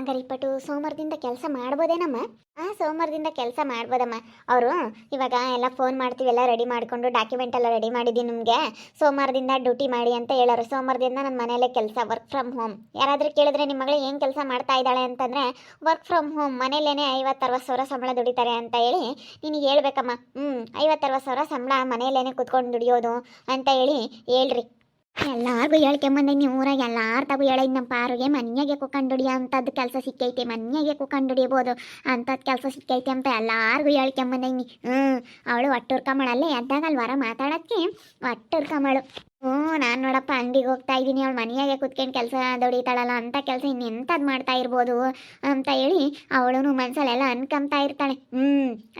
ಹಂಗಾರೆ ಸೋಮವಾರದಿಂದ ಕೆಲಸ ಮಾಡ್ಬೋದೇನಮ್ಮ ಹಾಂ ಸೋಮವಾರದಿಂದ ಕೆಲಸ ಮಾಡ್ಬೋದಮ್ಮ. ಅವರು, ಇವಾಗ ಎಲ್ಲ ಫೋನ್ ಮಾಡ್ತೀವಿ, ಎಲ್ಲ ರೆಡಿ ಮಾಡಿಕೊಂಡು ಡಾಕ್ಯುಮೆಂಟ್ ಎಲ್ಲ ರೆಡಿ ಮಾಡಿದ್ದೀನಿ ನಿಮಗೆ. ಸೋಮವಾರದಿಂದ ಡ್ಯೂಟಿ ಮಾಡಿ ಅಂತ ಹೇಳೋರು. ಸೋಮವಾರದಿಂದ ನನ್ನ ಮನೆಯಲ್ಲೇ ಕೆಲಸ ವರ್ಕ್ ಫ್ರಮ್ ಹೋಮ್ ಯಾರಾದರೂ ಕೇಳಿದ್ರೆ ನಿಮ್ಮ ಮಗಳು ಏನು ಕೆಲಸ ಮಾಡ್ತಾ ಇದ್ದಾಳೆ ಅಂತಂದರೆ ವರ್ಕ್ ಫ್ರಮ್ ಹೋಮ್ ಮನೇಲೇ ಐವತ್ತು ಅರವತ್ತು ಸಾವಿರ ಸಂಬಳ ದುಡಿತಾರೆ ಅಂತ ಹೇಳಿ ನಿನಗೆ ಹೇಳ್ಬೇಕಮ್ಮ. ಹ್ಞೂ ಐವತ್ತು ಅರವತ್ತು ಸಾವಿರ ಸಂಬಳ ಮನೆಯಲ್ಲೇ ಕುತ್ಕೊಂಡು ದುಡಿಯೋದು ಅಂತ ಹೇಳಿ ಹೇಳ್ರಿ. ಎಲ್ಲಾರ್ಗು ಹೇಳ್ಕೊಂಬಂದೆ ನೀವು ಊರಾಗ ಎಲ್ಲಾರ ತಗು ಹೇಳಿದ್ ನಮ್ಮ ಪಾರುಗೆ ಮನ್ಯಾಗೆ ಕುಕ್ಕಂಡು ಅಂತದ್ ಕೆಲಸ ಸಿಕ್ಕೈತೆ, ಮನ್ಯಾಗೆ ಕುಕ್ಕಂಡು ಅಂತದ್ ಕೆಲಸ ಸಿಕ್ಕೈತೆ ಅಂತ ಎಲ್ಲಾರ್ಗು ಹೇಳ್ಕೊಂಬಂದೀನಿ ಹ್ಞೂ ಅವಳು ಒಟ್ಟುರ್ಕಮಳಲ್ಲೇ ಎದ್ದಾಗಲ್ವಾರ ಮಾತಾಡೋಕ್ಕೆ ಒಟ್ಟುರ್ಕಮಳು. ಹ್ಞೂ, ನಾನು ನೋಡಪ್ಪ ಅಂಗಡಿಗೆ ಹೋಗ್ತಾ ಇದ್ದೀನಿ ಅವಳು ಮನೆಯಾಗೆ ಕುತ್ಕೊಂಡು ಕೆಲಸ ದುಡಿತಾಳಲ್ಲ ಅಂಥ ಕೆಲಸ ಇನ್ನೆಂಥದ್ದು ಮಾಡ್ತಾ ಇರ್ಬೋದು ಅಂತ ಹೇಳಿ ಅವಳು ಮನಸ್ಸಲ್ಲೆಲ್ಲ ಅನ್ಕೊಂತಾ ಇರ್ತಾಳೆ. ಹ್ಞೂ,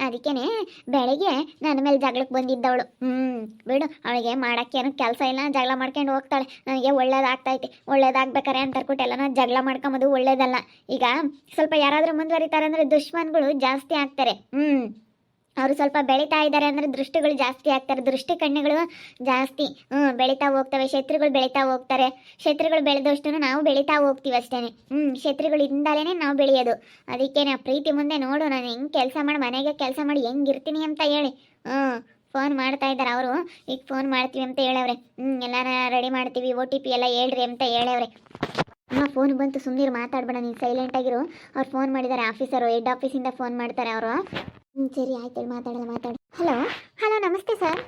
ಅದಕ್ಕೇನೆ ಬೆಳಗ್ಗೆ ನನ್ನ ಮೇಲೆ ಜಗಳಕ್ಕೆ ಬಂದಿದ್ದವಳು. ಹ್ಞೂ, ಬಿಡು, ಅವಳಿಗೆ ಮಾಡೋಕ್ಕೇನು ಕೆಲಸ ಇಲ್ಲ, ಜಗಳ ಮಾಡ್ಕೊಂಡು ಹೋಗ್ತಾಳೆ. ನನಗೆ ಒಳ್ಳೇದಾಗ್ತೈತೆ ಒಳ್ಳೇದಾಗ್ಬೇಕಾರೆ ಅಂತ ಅನ್ಬಿಟ್ಟು ಎಲ್ಲನ ಜಗಳ ಮಾಡ್ಕೊಂಬೋದು ಒಳ್ಳೇದಲ್ಲ. ಈಗ ಸ್ವಲ್ಪ ಯಾರಾದರೂ ಮುಂದುವರಿತಾರೆ ಅಂದರೆ ದುಶ್ಮನ್ಗಳು ಜಾಸ್ತಿ ಆಗ್ತಾರೆ. ಹ್ಞೂ. ಅವರು ಸ್ವಲ್ಪ ಬೆಳೀತಾ ಇದ್ದಾರೆ ಅಂದರೆ ದೃಷ್ಟಿಗಳು ಜಾಸ್ತಿ ಆಗ್ತಾರೆ. ದೃಷ್ಟಿ ಕಣ್ಣುಗಳು ಜಾಸ್ತಿ ಹ್ಞೂ ಬೆಳೀತಾ ಹೋಗ್ತವೆ, ಶತ್ರುಗಳು ಬೆಳೀತಾ ಹೋಗ್ತಾರೆ. ಶತ್ರುಗಳು ಬೆಳೆದಷ್ಟು ನಾವು ಬೆಳೀತಾ ಹೋಗ್ತೀವಿ ಅಷ್ಟೇ ಹ್ಞೂ ಶತ್ರುಗಳಿಂದಲೇ ನಾವು ಬೆಳೆಯೋದು. ಅದಕ್ಕೆ ನಾ ಪ್ರೀತಿ ಮುಂದೆ ನೋಡು, ನಾನು ಹೆಂಗೆ ಕೆಲಸ ಮಾಡಿ, ಮನೆಗೆ ಕೆಲಸ ಮಾಡಿ ಹೆಂಗಿರ್ತೀನಿ ಅಂತ ಹೇಳಿ. ಹ್ಞೂ ಫೋನ್ ಮಾಡ್ತಾ ಇದ್ದಾರೆ ಅವರು. ಈಗ ಫೋನ್ ಮಾಡ್ತೀವಿ ಅಂತ ಹೇಳವ್ರೆ. ಹ್ಞೂ ಎಲ್ಲ ರೆಡಿ ಮಾಡ್ತೀವಿ ಒ ಟಿ ಪಿ ಎಲ್ಲ ಹೇಳ್ರಿ ಅಂತ ಹೇಳವ್ರೆ. ಅಮ್ಮ ಫೋನ್ ಬಂತು ಸುಮ್ಮನೆ ಮಾತಾಡ್ಬೇಡ, ನೀನು ಸೈಲೆಂಟ್ ಆಗಿರು. ಅವ್ರು ಫೋನ್ ಮಾಡಿದ್ದಾರೆ ಆಫೀಸರು ಹೆಡ್ ಆಫೀಸಿಂದ ಫೋನ್ ಮಾಡ್ತಾರೆ ಅವರು. ಹ್ಞೂ ಸರಿ ಆಯ್ತು ಮಾತಾಡಲ್ಲ ಮಾತಾಡು. ಹಲೋ ಹಲೋ ನಮಸ್ತೆ ಸರ್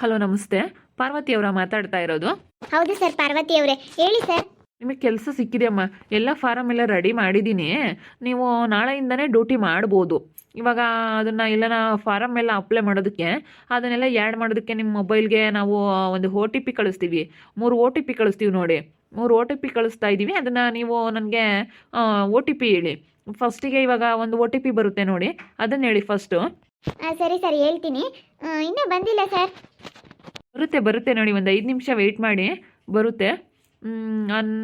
ಹಲೋ ನಮಸ್ತೆ. ಪಾರ್ವತಿ ಅವರ ಮಾತಾಡ್ತಾ ಇರೋದು? ಹೌದು ಸರ್ ಪಾರ್ವತಿ ಅವರೇ. ಹೇಳಿ ಸರ್ ನಿಮಗೆ ಕೆಲಸ ಸಿಕ್ಕಿದೆಯಮ್ಮ. ಎಲ್ಲ ಫಾರಮ್ ಎಲ್ಲ ರೆಡಿ ಮಾಡಿದ್ದೀನಿ ನೀವು ನಾಳೆಯಿಂದನೇ ಡ್ಯೂಟಿ ಮಾಡ್ಬೋದು. ಇವಾಗ ಅದನ್ನು ಎಲ್ಲನ ಫಾರಮ್ ಎಲ್ಲ ಅಪ್ಲೈ ಮಾಡೋದಕ್ಕೆ ಅದನ್ನೆಲ್ಲ ಆ್ಯಡ್ ಮಾಡೋದಕ್ಕೆ ನಿಮ್ಮ ಮೊಬೈಲ್ಗೆ ನಾವು ಒಂದು ಓ ಟಿ ಪಿ ಕಳಿಸ್ತೀವಿ. ಮೂರು ಓ ಟಿ ಪಿ ಕಳಿಸ್ತೀವಿ ನೋಡಿ. ಮೂರು ಒ ಟಿ ಪಿ ಕಳಿಸ್ತಾ ಇದ್ದೀವಿ ಅದನ್ನು ನೀವು ನನಗೆ ಒ ಟಿ ಪಿ ಹೇಳಿ. ಫಸ್ಟಿಗೆ ಇವಾಗ ಒಂದು ಒ ಟಿ ಪಿ ಬರುತ್ತೆ ನೋಡಿ. ಅದನ್ನು ಹೇಳಿ ಫಸ್ಟು ಸರಿ ಸರ್ ಹೇಳ್ತೀನಿ. ಇನ್ನೂ ಬಂದಿಲ್ಲ ಸರ್ ಬರುತ್ತೆ ಬರುತ್ತೆ ನೋಡಿ ಒಂದು ಐದು ನಿಮಿಷ ವೆಯ್ಟ್ ಮಾಡಿ. ಬರುತ್ತೆ.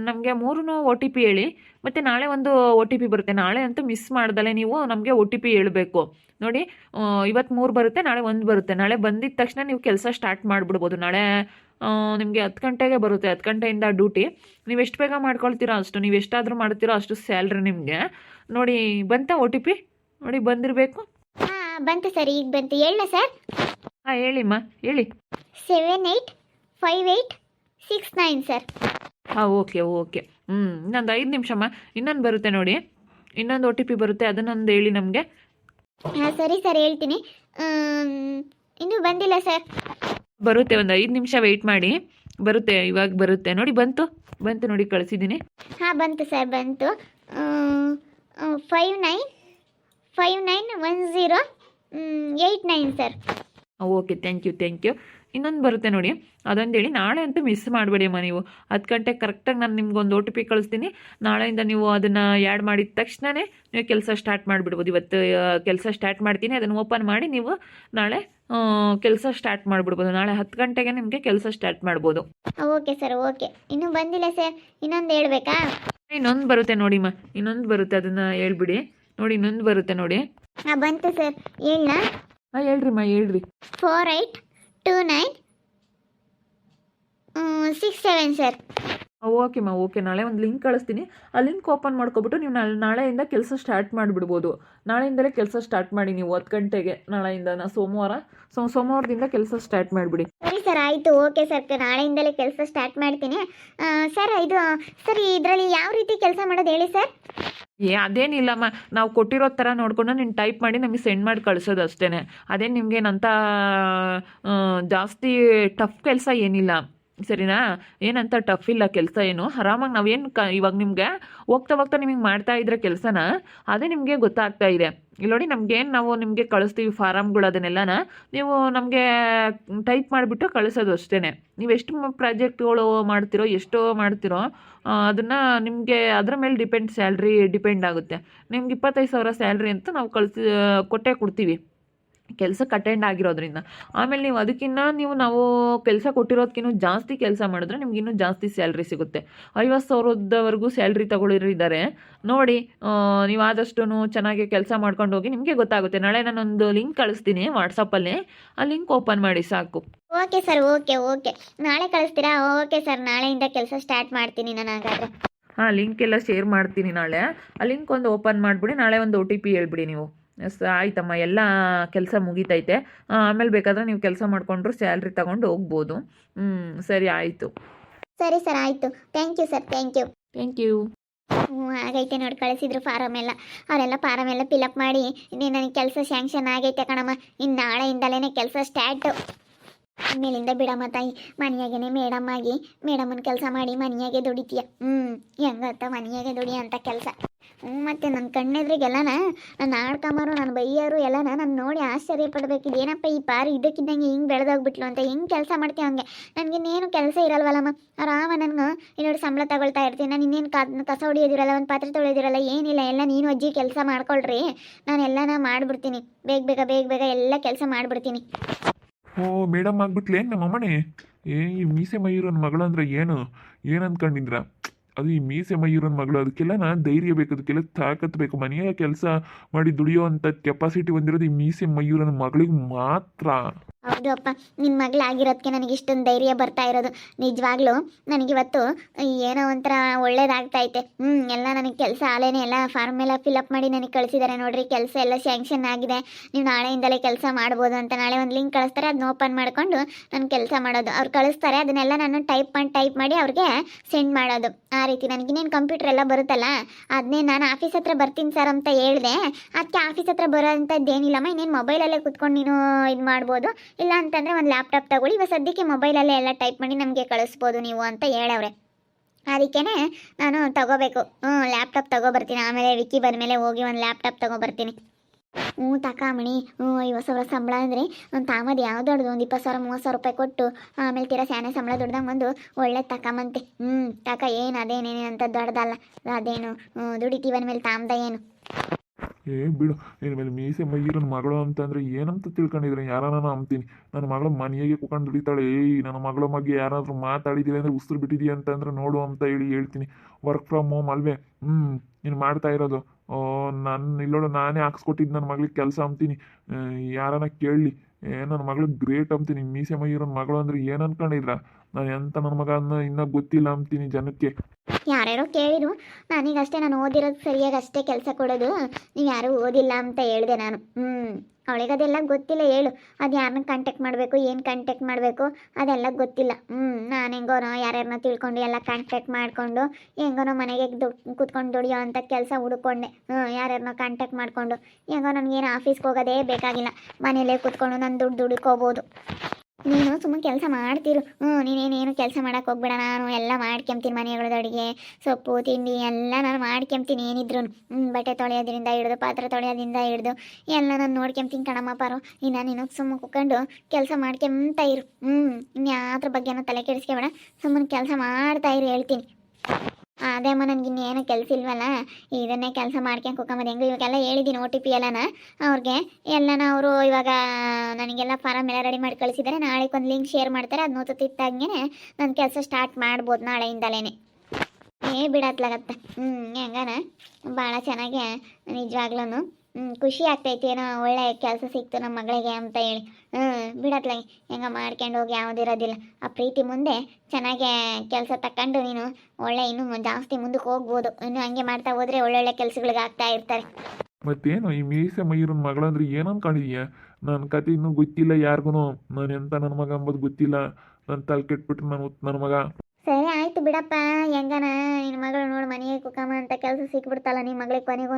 ನಮಗೆ ಮೂರೂ ಒ ಟಿ ಪಿ ಹೇಳಿ. ಮತ್ತು ನಾಳೆ ಒಂದು ಒ ಟಿ ಪಿ ಬರುತ್ತೆ. ನಾಳೆ ಅಂತೂ ಮಿಸ್ ಮಾಡ್ದಲೆ ನೀವು ನಮಗೆ ಒ ಟಿ ಪಿ ಹೇಳಬೇಕು. ನೋಡಿ ಇವತ್ತು ಮೂರು ಬರುತ್ತೆ ನಾಳೆ ಒಂದು ಬರುತ್ತೆ. ನಾಳೆ ಬಂದಿದ್ದ ತಕ್ಷಣ ನೀವು ಕೆಲಸ ಸ್ಟಾರ್ಟ್ ಮಾಡಿಬಿಡ್ಬೋದು. ನಾಳೆ ನಿಮಗೆ ಹತ್ತು ಗಂಟೆಗೆ ಬರುತ್ತೆ ಹತ್ತು ಗಂಟೆಯಿಂದ ಡ್ಯೂಟಿ ನೀವು ಎಷ್ಟು ಬೇಗ ಮಾಡ್ಕೊಳ್ತೀರೋ ಅಷ್ಟು ನೀವು ಎಷ್ಟಾದರೂ ಮಾಡ್ತೀರೋ ಅಷ್ಟು ಸ್ಯಾಲ್ರಿ ನಿಮಗೆ. ನೋಡಿ ಬಂತಾ ಒ ಟಿ ಪಿ ನೋಡಿ ಬಂದಿರಬೇಕು. ಹಾಂ ಬಂತು ಸರ್ ಈಗ ಬಂತು. ಹೇಳ ಸರ್? ಹಾಂ ಹೇಳಿಮ್ಮ ಹೇಳಿ. Seven eight five eight six nine sir. ಹಾಂ ಓಕೆ ಓಕೆ. ಹ್ಞೂ ಇನ್ನೊಂದು ಐದು ನಿಮಿಷಮ್ಮ ಇನ್ನೊಂದು ಬರುತ್ತೆ ನೋಡಿ. ಇನ್ನೊಂದು ಒ ಟಿ ಪಿ ಬರುತ್ತೆ ಅದನ್ನೊಂದು ಹೇಳಿ ನಮಗೆ. ಹಾಂ ಸರಿ ಸರ್ ಹೇಳ್ತೀನಿ. ಇನ್ನೂ ಬಂದಿಲ್ಲ ಸರ್. ಬರುತ್ತೆ ಒಂದು ಐದು ನಿಮಿಷ ವೆಯ್ಟ್ ಮಾಡಿ. ಬರುತ್ತೆ ಇವಾಗ ಬರುತ್ತೆ. ನೋಡಿ ಬಂತು. ಬಂತು ನೋಡಿ ಕಳಿಸಿದ್ದೀನಿ ಹಾಂ ಬಂತು ಸರ್ ಬಂತು. Five nine five nine one zero eight nine sir. Okay thank you thank you ಇನ್ನೊಂದು ಬರುತ್ತೆ ನೋಡಿ. ಅದೊಂದೇಳಿ ನಾಳೆ ಅಂತೂ ಮಿಸ್ ಮಾಡಬೇಡಿ ಅಮ್ಮ ನೀವು. ಹತ್ತು ಗಂಟೆಗೆ ಕರೆಕ್ಟಾಗಿ ನಾನು ನಿಮ್ಗೆ ಒಂದು ಒ ಟಿ ಪಿ ಕಳಿಸ್ತೀನಿ. ನಾಳೆಯಿಂದ ನೀವು ಅದನ್ನು ಆ್ಯಡ್ ಮಾಡಿದ ತಕ್ಷಣವೇ ನೀವು ಕೆಲಸ ಸ್ಟಾರ್ಟ್ ಮಾಡಿಬಿಡ್ಬೋದು. ಇವತ್ತು ಕೆಲಸ ಸ್ಟಾರ್ಟ್ ಮಾಡ್ತೀನಿ. ಅದನ್ನು ಓಪನ್ ಮಾಡಿ ನೀವು ನಾಳೆ ಕೆಲಸ ಸ್ಟಾರ್ಟ್ ಮಾಡಿಬಿಡ್ಬೋದು. ನಾಳೆ ಹತ್ತು ಗಂಟೆಗೆ ನಿಮಗೆ ಕೆಲಸ ಸ್ಟಾರ್ಟ್ ಮಾಡ್ಬೋದು. Okay sir okay. ಇನ್ನೂ ಬಂದಿಲ್ಲ ಸರ್. ಇನ್ನೊಂದು ಹೇಳ್ಬೇಕಾ? ಇನ್ನೊಂದು ಬರುತ್ತೆ ನೋಡಿ ನೋಡಿಮ್ಮ ಇನ್ನೊಂದು ಬರುತ್ತೆ ಅದನ್ನು ಹೇಳ್ಬಿಡಿ. ನೋಡಿ ಇನ್ನೊಂದು ಬರುತ್ತೆ ನೋಡಿ. ಬಂತು ಸರ್. ಹೇಳ ಹಾಂ ಹೇಳ್ರಿಮ್ಮ ಹೇಳ್ರಿ. Four eight two nine six seven sir ಓಕೆಮ್ಮ okay ನಾಳೆ ಒಂದು ಲಿಂಕ್ ಕಳಿಸ್ತೀನಿ. ಆ ಲಿಂಕ್ ಓಪನ್ ಮಾಡ್ಕೊಬಿಟ್ಟು ನೀವು ನಾಳೆ ನಾಳೆಯಿಂದ ಕೆಲಸ ಸ್ಟಾರ್ಟ್ ಮಾಡಿಬಿಡ್ಬೋದು. ನಾಳೆಯಿಂದಲೇ ಕೆಲಸ ಸ್ಟಾರ್ಟ್ ಮಾಡಿ ನೀವು ಹತ್ತು ಗಂಟೆಗೆ. ನಾಳೆಯಿಂದ ನಾ ಸೋಮವಾರ ಸೊ ಸೋಮವಾರದಿಂದ ಕೆಲಸ ಸ್ಟಾರ್ಟ್ ಮಾಡಿಬಿಡಿ. ಸರಿ ಸರ್ ಆಯಿತು. ಓಕೆ ಸರ್ ನಾಳೆಯಿಂದಲೇ ಕೆಲಸ ಸ್ಟಾರ್ಟ್ ಮಾಡ್ತೀನಿ. ಸರ್ ಇದು ಸರಿ ಇದರಲ್ಲಿ ಯಾವ ರೀತಿ ಕೆಲಸ ಮಾಡೋದು ಹೇಳಿ ಸರ್ ಏ, ಅದೇನಿಲ್ಲಮ್ಮ, ನಾವು ಕೊಟ್ಟಿರೋ ಥರ ನೋಡ್ಕೊಂಡು ನೀನು ಟೈಪ್ ಮಾಡಿ ನಮಗೆ ಸೆಂಡ್ ಮಾಡಿ ಕಳಿಸೋದು ಅಷ್ಟೇ ಅದೇ ನಿಮಗೇನಂತ ಜಾಸ್ತಿ ಟಫ್ ಕೆಲಸ ಏನಿಲ್ಲ. ಸರಿನಾ? ಏನಂತ ಟಫ್ ಇಲ್ಲ ಕೆಲಸ ಏನು? ಆರಾಮಾಗಿ ನಾವೇನು ಕ, ಇವಾಗ ನಿಮಗೆ ಹೋಗ್ತಾ ಹೋಗ್ತಾ ನಿಮಗೆ ಮಾಡ್ತಾ ಇದ್ರೆ ಕೆಲಸನ? ಅದೇ ನಿಮಗೆ ಗೊತ್ತಾಗ್ತಾ ಇದೆ. ಇಲ್ಲಿ ನೋಡಿ ನಮಗೇನು ನಾವು ನಿಮಗೆ ಕಳಿಸ್ತೀವಿ ಫಾರಮ್ಗಳು ಅದನ್ನೆಲ್ಲನ. ನೀವು ನಮಗೆ ಟೈಪ್ ಮಾಡಿಬಿಟ್ಟು ಕಳಿಸೋದು ಅಷ್ಟೇ ನೀವು ಎಷ್ಟು ಪ್ರಾಜೆಕ್ಟ್ಗಳು ಮಾಡ್ತಿರೋ, ಎಷ್ಟೋ ಮಾಡ್ತಿರೋ ಅದನ್ನು ನಿಮಗೆ ಅದರ ಮೇಲೆ ಡಿಪೆಂಡ್ ಸ್ಯಾಲ್ರಿ ಡಿಪೆಂಡ್ ಆಗುತ್ತೆ. ನಿಮ್ಗೆ ಇಪ್ಪತ್ತೈದು ಸಾವಿರ ಸ್ಯಾಲ್ರಿ ಅಂತ ನಾವು ಕಳಿಸಿ ಕೊಟ್ಟೇ ಕೊಡ್ತೀವಿ. ಕೆಲಸಕ್ಕೆ ಅಟೆಂಡ್ ಆಗಿರೋದ್ರಿಂದ. ಆಮೇಲೆ ನೀವು ಅದಕ್ಕಿಂತ ನೀವು ನಾವು ಕೆಲಸ ಕೊಟ್ಟಿರೋದಕ್ಕಿನ್ನೂ ಜಾಸ್ತಿ ಕೆಲಸ ಮಾಡಿದ್ರೆ ನಿಮ್ಗೆ ಇನ್ನೂ ಜಾಸ್ತಿ ಸ್ಯಾಲ್ರಿ ಸಿಗುತ್ತೆ. ಐವತ್ತು ಸಾವಿರದವರೆಗೂ ಸ್ಯಾಲ್ರಿ ತಗೊಳ್ಳಿರಿದ್ದಾರೆ ನೋಡಿ ನೀವು ಆದಷ್ಟು ಚೆನ್ನಾಗಿ ಕೆಲಸ ಮಾಡ್ಕೊಂಡು ಹೋಗಿ ನಿಮಗೆ ಗೊತ್ತಾಗುತ್ತೆ. ನಾಳೆ ನಾನೊಂದು ಲಿಂಕ್ ಕಳಿಸ್ತೀನಿ ವಾಟ್ಸಪ್ಪಲ್ಲಿ. ಆ ಲಿಂಕ್ ಓಪನ್ ಮಾಡಿ ಸಾಕು. Okay sir okay okay. ನಾಳೆ ಕಳಿಸ್ತೀರಾ? ಓಕೆ ಸರ್ ನಾಳೆಯಿಂದ ಕೆಲಸ ಸ್ಟಾರ್ಟ್ ಮಾಡ್ತೀನಿ ನಾನು ಹಾಗಾದರೆ. ಹಾಂ ಲಿಂಕ್ ಎಲ್ಲ ಶೇರ್ ಮಾಡ್ತೀನಿ ನಾಳೆ. ಆ ಲಿಂಕ್ ಒಂದು ಓಪನ್ ಮಾಡಿಬಿಡಿ ನಾಳೆ ಒಂದು ಒ ಟಿ ಪಿ ಹೇಳ್ಬಿಡಿ ನೀವು. ಆಯ್ತಮ್ಮ ಎಲ್ಲ ಕೆಲಸ ಮುಗಿತೈತೆ. ಆಮೇಲೆ ಬೇಕಾದರೆ ನೀವು ಕೆಲಸ ಮಾಡಿಕೊಂಡ್ರು ಸ್ಯಾಲ್ರಿ ತಗೊಂಡು ಹೋಗ್ಬೋದು. ಹ್ಞೂ ಸರಿ ಆಯಿತು. ಸರಿ ಸರ್ ಆಯಿತು. Thank you sir thank you. Thank you. ಹ್ಞೂ ಆಗೈತೆ ನೋಡಿ ಕಳಿಸಿದ್ರು ಫಾರಮ್ ಎಲ್ಲ. ಅವರೆಲ್ಲ ಫಾರಮ್ ಎಲ್ಲ ಫಿಲಪ್ ಮಾಡಿ ಇನ್ನೇ ನನಗೆ ಕೆಲಸ ಸ್ಯಾಂಕ್ಷನ್ ಆಗೈತೆ ಕಣಮ್ಮ. ಇನ್ನು ನಾಳೆಯಿಂದಲೇ ಕೆಲಸ ಸ್ಟಾರ್ಟು ಮೇಲಿಂದ ಬಿಡಮ್ಮ ತಾಯಿ ಮನೆಯಾಗೇನೆ ಮೇಡಮ್ ಆಗಿ ಮೇಡಮನ್ ಕೆಲಸ ಮಾಡಿ ಮನೆಯಾಗೆ ದುಡಿತೀಯ. ಹ್ಞೂ ಹೆಂಗತ್ತ ಮನೆಯಾಗೆ ದುಡಿಯ ಅಂತ ಕೆಲಸ. ಮತ್ತೆ ನನ್ನ ಕಣ್ಣೆದ್ರಿಗೆಲ್ಲನ ನನ್ನ ಆಡ್ಕೊಂಬಾರು ನನ್ನ ಬೈಯ್ಯರು ಎಲ್ಲನ ನಾನು ನೋಡಿ ಆಶ್ಚರ್ಯ ಪಡಬೇಕಿದ್ದು ಏನಪ್ಪ ಈ ಪಾರಿ ಇದಕ್ಕಿದ್ದಂಗೆ ಹಿಂಗೆ ಬೆಳೆದೋಗ್ಬಿಟ್ಲು ಅಂತ ಹೆಂಗೆ ಕೆಲಸ ಮಾಡ್ತೀವಿ ಹಂಗೆ? ನನಗಿನ್ನೇನು ಕೆಲಸ ಇರಲ್ವಲ್ಲಮ್ಮ? ಆರಾಮ ನನಗೆ ಇನ್ನೊಂದು ಸಂಬಳ ತಗೊಳ್ತಾ ಇರ್ತೀನಿ. ನಾನು ಇನ್ನೇನು ಕಸ ಹೊಡಿಯೋದಿರಲ್ಲ, ಒಂದು ಪಾತ್ರೆ ತೊಳೆಯೋದಿರಲ್ಲ, ಏನಿಲ್ಲ. ಎಲ್ಲ ನೀನು ಅಜ್ಜಿ ಕೆಲಸ ಮಾಡ್ಕೊಳ್ರಿ. ನಾನು ಎಲ್ಲನ ಮಾಡಿಬಿಡ್ತೀನಿ. ಬೇಗ ಬೇಗ ಬೇಗ ಬೇಗ ಎಲ್ಲ ಕೆಲಸ ಮಾಡಿಬಿಡ್ತೀನಿ. ಓ, ಮೇಡಮ್ ಆಗ್ಬಿಟ್ಲೇನು ನಮ್ಮ ಅಮ್ಮನೇ ಏ, ಈ ಮೀಸೆ ಮಯೂರನ ಮಗಳು ಅಂದ್ರೆ ಏನು? ಏನು ಅದು ಈ ಮೀಸೆ ಮಯೂರನ ಮಗಳು, ಅದಕ್ಕೆಲ್ಲ ನಾನು ಧೈರ್ಯ ಬೇಕು, ಅದಕ್ಕೆಲ್ಲ ತಾಕತ್ ಬೇಕು. ಮನೆಯ ಕೆಲಸ ಮಾಡಿ ದುಡಿಯೋ ಅಂಥ ಕೆಪಾಸಿಟಿ ಹೊಂದಿರೋದು ಈ ಮೀಸೆ ಮಯೂರನ ಮಗಳಿಗೆ ಮಾತ್ರ. ಹೌದು ಅಪ್ಪ ನಿನ್ನ ಮಗಳಾಗಿರೋದಕ್ಕೆ ನನಗೆ ಇಷ್ಟೊಂದು ಧೈರ್ಯ ಬರ್ತಾ ಇರೋದು. ನಿಜವಾಗ್ಲೂ ನನಗಿವತ್ತು ಏನೋ ಒಂಥರ ಒಳ್ಳೇದಾಗ್ತಾ ಐತೆ ಹ್ಞೂ ಎಲ್ಲ ನನಗೆ ಕೆಲಸ ಆಲೇನೆ ಎಲ್ಲ ಫಾರ್ಮ್ ಎಲ್ಲ ಫಿಲಪ್ ಮಾಡಿ ನನಗೆ ಕಳಿಸಿದ್ದಾರೆ ನೋಡ್ರಿ. ಕೆಲಸ ಎಲ್ಲ ಸ್ಯಾಂಕ್ಷನ್ ಆಗಿದೆ. ನೀವು ನಾಳೆಯಿಂದಲೇ ಕೆಲಸ ಮಾಡ್ಬೋದು ಅಂತ ನಾಳೆ ಒಂದು ಲಿಂಕ್ ಕಳಿಸ್ತಾರೆ ಅದನ್ನ ಓಪನ್ ಮಾಡಿಕೊಂಡು ನಾನು ಕೆಲಸ ಮಾಡೋದು. ಅವ್ರು ಕಳಿಸ್ತಾರೆ, ಅದನ್ನೆಲ್ಲ ನಾನು ಟೈಪ್ ಮಾಡಿ ಟೈಪ್ ಮಾಡಿ ಅವ್ರಿಗೆ ಸೆಂಡ್ ಮಾಡೋದು. ಆ ರೀತಿ ನನಗಿನ್ನೇನು ಕಂಪ್ಯೂಟರ್ ಎಲ್ಲ ಬರುತ್ತಲ್ಲ ಅದನ್ನೇ ನಾನು ಆಫೀಸ್ ಹತ್ರ ಬರ್ತೀನಿ ಸರ್ ಅಂತ ಹೇಳಿದೆ. ಅದಕ್ಕೆ ಆಫೀಸ್ ಹತ್ರ ಬರೋ ಅಂಥದ್ದೇನಿಲ್ಲಮ್ಮ ಇನ್ನೇನು ಮೊಬೈಲಲ್ಲೇ ಕುತ್ಕೊಂಡು ನೀನು ಇದು ಮಾಡ್ಬೋದು. ಇಲ್ಲ ಅಂತಂದರೆ ಒಂದು ಲ್ಯಾಪ್ಟಾಪ್ ತಗೊಳ್ಳಿ. ಇವಾಗ ಸದ್ಯಕ್ಕೆ ಮೊಬೈಲಲ್ಲೇ ಎಲ್ಲ ಟೈಪ್ ಮಾಡಿ ನಮಗೆ ಕಳಿಸ್ಬೋದು ನೀವು ಅಂತ ಹೇಳವ್ರೆ. ಅದಕ್ಕೇ ನಾನು ತಗೋಬೇಕು. ಹ್ಞೂ ಲ್ಯಾಪ್ಟಾಪ್ ತಗೋಬರ್ತೀನಿ. ಆಮೇಲೆ ವಿಕ್ಕಿ ಬಂದಮೇಲೆ ಹೋಗಿ ಒಂದು ಲ್ಯಾಪ್ಟಾಪ್ ತಗೋಬರ್ತೀನಿ. ಹ್ಞೂ ತಕಾಮಣಿ. ಹ್ಞೂ ಐವತ್ತು ಸಾವಿರ ಸಂಬಳ ಅಂದರೆ ಒಂದು ತಾಮದು ಯಾವ ದೊಡ್ಡದು? ಒಂದು ಇಪ್ಪತ್ತು ಸಾವಿರ, ಮೂವತ್ತು ಸಾವಿರ ರೂಪಾಯಿ ಕೊಟ್ಟು ಆಮೇಲೆ ತೀರಾ ಸ್ಯಾನೆ ಸಂಬಳ ದುಡ್ದಂಗೆ ಒಂದು ಒಳ್ಳೆ ತಕಮಂತೆ. ಹ್ಞೂ, ತಕ ಏನು ಅದೇನೇನು ಅಂತ ದೊಡ್ಡದಲ್ಲ. ಅದೇನು? ದುಡಿತೀವಿ ಅಂದಮೇಲೆ ತಾಮ್ದ ಏನು? ಏ, ಬಿಡು. ಇನ್ಮೇಲೆ ಮೀಸೆ ಮಯೂರನ ಮಗಳು ಅಂತಂದರೆ ಏನಂತ ತಿಳ್ಕೊಂಡಿದ್ರೆ ಯಾರನ್ನ ಅಂತೀನಿ? ನನ್ನ ಮಗಳು ಮನೆಯಾಗೆ ಕುಕೊಂಡು ದುಡಿತಾಳೆ. ಏಯ್ ನನ್ನ ಮಗಳ ಬಗ್ಗೆ ಯಾರಾದರೂ ಮಾತಾಡಿದ್ದೀವಿ ಅಂದರೆ ಉಸಿರು ಬಿಟ್ಟಿದೀಯ ಅಂತಂದ್ರೆ ನೋಡು ಅಂತ ಹೇಳಿ ಹೇಳ್ತೀನಿ. ವರ್ಕ್ ಫ್ರಮ್ ಹೋಮ್ ಅಲ್ವೇ? ಹ್ಞೂ ನೀನು ಮಾಡ್ತಾ ಇರೋದು. ಓ ನನ್ನ ಇಲ್ಲೋಡು ನಾನೇ ಹಾಕ್ಸ್ಕೊಟ್ಟಿದ್ದು ನನ್ನ ಮಗಳಿಗೆ ಕೆಲಸ ಅಂತೀನಿ ಯಾರನ್ನ ಕೇಳಲಿ. ಏ ನನ್ನ ಮಗಳು ಗ್ರೇಟ್ ಅಂತೀನಿ ಮೀಸೆ ಮಯೂರನ ಮಗಳು ಅಂದ್ರೆ ಏನು ಅನ್ಕೊಂಡಿದ್ರ? ನಾನು ಎಂತ ನನ್ನ ಮಗ ಅನ್ನೋ ಇನ್ನೂ ಗೊತ್ತಿಲ್ಲ ಅಂತೀನಿ ಜನಕ್ಕೆ. ಯಾರ್ಯಾರೋ ಕೇಳಿದ್ರು ನಾನೀಗಷ್ಟೇ ನಾನು ಓದಿರೋದು ಸರಿಯಾಗಿ ಅಷ್ಟೇ ಕೆಲಸ ಕೊಡೋದು. ನೀವು ಯಾರೂ ಓದಿಲ್ಲ ಅಂತ ಹೇಳಿದೆ ನಾನು. ಹ್ಞೂ ಅವಳಿಗೆ ಅದೆಲ್ಲ ಗೊತ್ತಿಲ್ಲ, ಹೇಳು. ಅದು ಯಾರನ್ನ ಕಾಂಟ್ಯಾಕ್ಟ್ ಮಾಡಬೇಕು, ಏನು ಕಾಂಟ್ಯಾಕ್ಟ್ ಮಾಡಬೇಕು, ಅದೆಲ್ಲ ಗೊತ್ತಿಲ್ಲ. ಹ್ಞೂ ನಾನು ಹೆಂಗೋನೋ ಯಾರ್ಯಾರನ್ನ ತಿಳ್ಕೊಂಡು ಎಲ್ಲ ಕಾಂಟ್ಯಾಕ್ಟ್ ಮಾಡಿಕೊಂಡು, ಹೆಂಗೋನೋ ಮನೆಗೆ ದುಡ್ಡು ಕೂತ್ಕೊಂಡು ದುಡಿಯೋ ಅಂಥ ಕೆಲಸ ಹುಡುಕೊಂಡೆ. ಹ್ಞೂ ಯಾರ್ಯಾರನ್ನ ಕಾಂಟ್ಯಾಕ್ಟ್ ಮಾಡಿಕೊಂಡು. ಹೆಂಗೋ ನನಗೇನು ಆಫೀಸ್ಗೆ ಹೋಗೋದೇ ಬೇಕಾಗಿಲ್ಲ. ಮನೆಯಲ್ಲೇ ಕೂತ್ಕೊಂಡು ನಾನು ದುಡ್ಡು ದುಡುಕೋಬೋದು. ನೀನು ಸುಮ್ಮನೆ ಕೆಲಸ ಮಾಡ್ತಿರು. ಹ್ಞೂ, ನೀನೇನೇನು ಕೆಲಸ ಮಾಡೋಕೆ ಹೋಗ್ಬೇಡ ನಾನು. ಎಲ್ಲ ಮಾಡ್ಕೊಂತೀನಿ ಮನೆಗಳದ ಅಡುಗೆ, ಸೊಪ್ಪು, ತಿಂಡಿ ಎಲ್ಲ ನಾನು ಮಾಡ್ಕೊಂತೀನಿ ಏನಿದ್ರು ಹ್ಞೂ, ಬಟ್ಟೆ ತೊಳೆಯೋದ್ರಿಂದ ಹಿಡಿದು, ಪಾತ್ರೆ ತೊಳೆಯೋದ್ರಿಂದ ಹಿಡ್ದು ಎಲ್ಲ ನಾನು ನೋಡ್ಕೊಂತೀನಿ ಕಣಮ್ಮ ಪಾರು. ಇನ್ನು ನೀನು ಸುಮ್ಮನೆ ಕುತ್ಕೊಂಡು ಕೆಲಸ ಮಾಡ್ಕೊಂತ ಇರು. ಹ್ಞೂ ಇನ್ಯಾದ್ರ ಬಗ್ಗೆನೂ ತಲೆ ಕೆಡಿಸ್ಕೊಬೇಡ. ಸುಮ್ಮನೆ ಕೆಲಸ ಮಾಡ್ತಾ ಇರು ಹೇಳ್ತೀನಿ. ಅದೇ ಅಮ್ಮ ನನಗೆ ಇನ್ನೇನು ಕೆಲಸ ಇಲ್ವಲ್ಲ? ಇದನ್ನೇ ಕೆಲಸ ಮಾಡ್ಕೊಂಡು ಕುಕ್ಕಂಬದು ಹೆಂಗು ಇವಾಗೆಲ್ಲ ಹೇಳಿದ್ದೀನಿ ಒ ಟಿ ಪಿ ಎಲ್ಲನ ಅವ್ರಿಗೆ. ಎಲ್ಲನ ಅವರು ಇವಾಗ, ನನಗೆಲ್ಲ ಫಾರಮ್ ಎಲ್ಲ ರೆಡಿ ಮಾಡಿ ಕಳಿಸಿದ್ದಾರೆ ನಾಳೆ ಒಂದು ಲಿಂಕ್ ಶೇರ್ ಮಾಡ್ತಾರೆ. ಅದು ನೋಡ್ತಿತ್ತಂಗೆ ನನ್ನ ಕೆಲಸ ಸ್ಟಾರ್ಟ್ ಮಾಡ್ಬೋದು ನಾಳೆಯಿಂದಲೇ ಏ, ಬಿಡತ್ಲಾಗತ್ತೆ. ಹ್ಞೂ ಹೆಂಗನ? ಭಾಳ ಚೆನ್ನಾಗೆ ನಿಜವಾಗ್ಲೂ ಖುಷಿ ಆಗ್ತೈತಿ, ಏನೋ ಒಳ್ಳೆ ಕೆಲಸ ಸಿಕ್ತು ನಮ್ಮ ಮಗಳಿಗೆ ಅಂತ ಹೇಳಿ. ಹ್ಞೂ ಬಿಡತ್ಲ, ಹೆಂಗ ಮಾಡ್ಕೊಂಡು ಹೋಗಿ ಯಾವುದಿರೋದಿಲ್ಲ ಆ ಪ್ರೀತಿ ಮುಂದೆ ಚೆನ್ನಾಗೆ ಕೆಲಸ ತಕೊಂಡು ನೀನು ಒಳ್ಳೆ, ಇನ್ನೂ ಜಾಸ್ತಿ ಮುಂದಕ್ಕೆ ಹೋಗ್ಬೋದು. ಇನ್ನು ಹಂಗೆ ಮಾಡ್ತಾ ಹೋದ್ರೆ ಒಳ್ಳೊಳ್ಳೆ ಕೆಲಸಗಳಿಗೆ ಆಗ್ತಾ ಇರ್ತಾರೆ. ಮತ್ತೇನು, ಈ ಮೀಸೆ ಮಯೂರನ ಮಗಳಂದ್ರೆ ಏನು ಅನ್ಕೊಂಡಿದೀಯ ನನ್ನ ಕತೆ ಇನ್ನೂ ಗೊತ್ತಿಲ್ಲ ಯಾರಿಗೂ ನಾನು ಎಂತ ನನ್ನ ಮಗ ಅಂಬೋದು ಗೊತ್ತಿಲ್ಲ. ನನ್ನ ತಲೆ ಕೆಟ್ಬಿಟ್ರು ನಾನು ನನ್ನ ಮಗ. ಬಿಡಪ್ಪ, ಹೆಂಗನ? ನಿನ್ನ ಮಗಳು ನೋಡು ಮನೆಗೆ ಕುಕ್ಕಮ್ಮ ಅಂತ ಕೆಲಸ ಸಿಕ್ಬಿಡ್ತಲ್ಲ ನಿಮ್ಮ ಮಗಳಿಗೆ ಕೊನೆಗೂ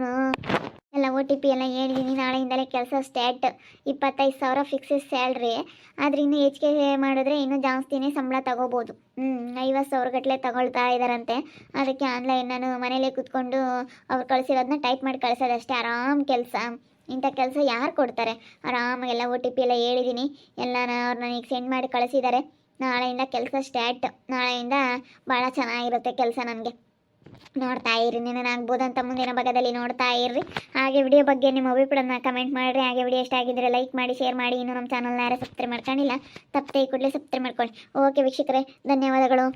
ಎಲ್ಲ ಓ ಟಿ ಪಿ ಎಲ್ಲ ಹೇಳಿದ್ದೀನಿ ನಾಳೆಯಿಂದಲೇ ಕೆಲಸ ಸ್ಟಾರ್ಟ್ ಇಪ್ಪತ್ತೈದು ಸಾವಿರ ಫಿಕ್ಸಸ್ ಸ್ಯಾಲ್ರಿ ಆದರೆ ಇನ್ನೂ ಹೆಚ್ಚಿಗೆ ಮಾಡಿದ್ರೆ ಇನ್ನೂ ಜಾಸ್ತಿನೇ ಸಂಬಳ ತಗೋಬೋದು. ಹ್ಞೂ ಐವತ್ತು ಸಾವಿರ ಗಟ್ಟಲೆ ತಗೊಳ್ತಾ ಇದ್ದಾರಂತೆ ಅದಕ್ಕೆ ಆನ್ಲೈನ್ ನಾನು ಮನೇಲೇ ಕೂತ್ಕೊಂಡು ಅವ್ರು ಕಳಿಸಿರೋದನ್ನ ಟೈಪ್ ಮಾಡಿ ಕಳಿಸೋದಷ್ಟೇ, ಆರಾಮ್ ಕೆಲಸ. ಇಂಥ ಕೆಲಸ ಯಾರು ಕೊಡ್ತಾರೆ? ಆರಾಮಾಗೆಲ್ಲ ಓ ಟಿ ಪಿ ಎಲ್ಲ ಹೇಳಿದ್ದೀನಿ ಎಲ್ಲ ಅವ್ರು ನನಗೆ ಸೆಂಡ್ ಮಾಡಿ ಕಳಿಸಿದ್ದಾರೆ ನಾಳೆಯಿಂದ ಕೆಲಸ ಸ್ಟಾರ್ಟ್ ನಾಳೆಯಿಂದ ಭಾಳ ಚೆನ್ನಾಗಿರುತ್ತೆ ಕೆಲಸ ನನಗೆ. ನೋಡ್ತಾ ಇರಿ ಅಂತ ಮುಂದಿನ ಭಾಗದಲ್ಲಿ ನೋಡ್ತಾ ಇರ್ರಿ. ಹಾಗೆ ವಿಡಿಯೋ ಬಗ್ಗೆ ನಿಮ್ಮ ಅಭಿಪ್ರಾಯನ ಕಮೆಂಟ್ ಮಾಡಿರಿ. ಹಾಗೆ ವಿಡಿಯೋ ಇಷ್ಟ ಆಗಿದ್ರೆ ಲೈಕ್ ಮಾಡಿ ಶೇರ್ ಮಾಡಿ. ಇನ್ನೂ ನಮ್ಮ ಚಾನಲ್ನ ಯಾರು ಸಬ್ಸ್ಕ್ರೈಬ್ ಮಾಡ್ಕೊಂಡಿಲ್ಲ, ತಪ್ಪದೆ ಕೂಡಲೇ ಸಬ್ಸ್ಕ್ರೈಬ್ ಮಾಡ್ಕೊಳ್ಳಿ. ಓಕೆ ವೀಕ್ಷಕರೇ, ಧನ್ಯವಾದಗಳು.